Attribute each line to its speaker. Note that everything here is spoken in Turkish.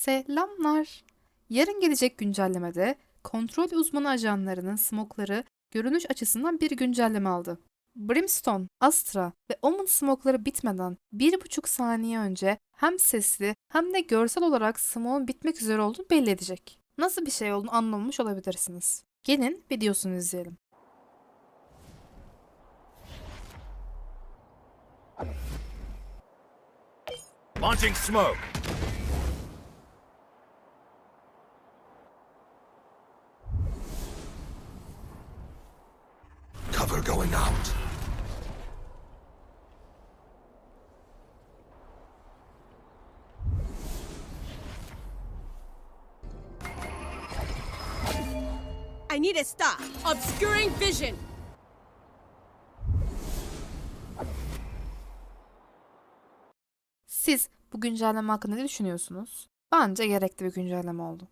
Speaker 1: Selamlar. Yarın gelecek güncellemede kontrol uzmanı ajanlarının smokları görünüş açısından bir güncelleme aldı. Brimstone, Astra ve Omen smokları bitmeden bir buçuk saniye önce hem sesli hem de görsel olarak smoke'un bitmek üzere olduğunu belli edecek. Nasıl bir şey olduğunu anlamamış olabilirsiniz. Gelin videosunu izleyelim.
Speaker 2: Launching smoke.
Speaker 3: Cover going out.
Speaker 4: I need a stop. Obscuring vision.
Speaker 1: Siz bu güncelleme hakkında ne düşünüyorsunuz? Bence gerekli bir güncelleme oldu.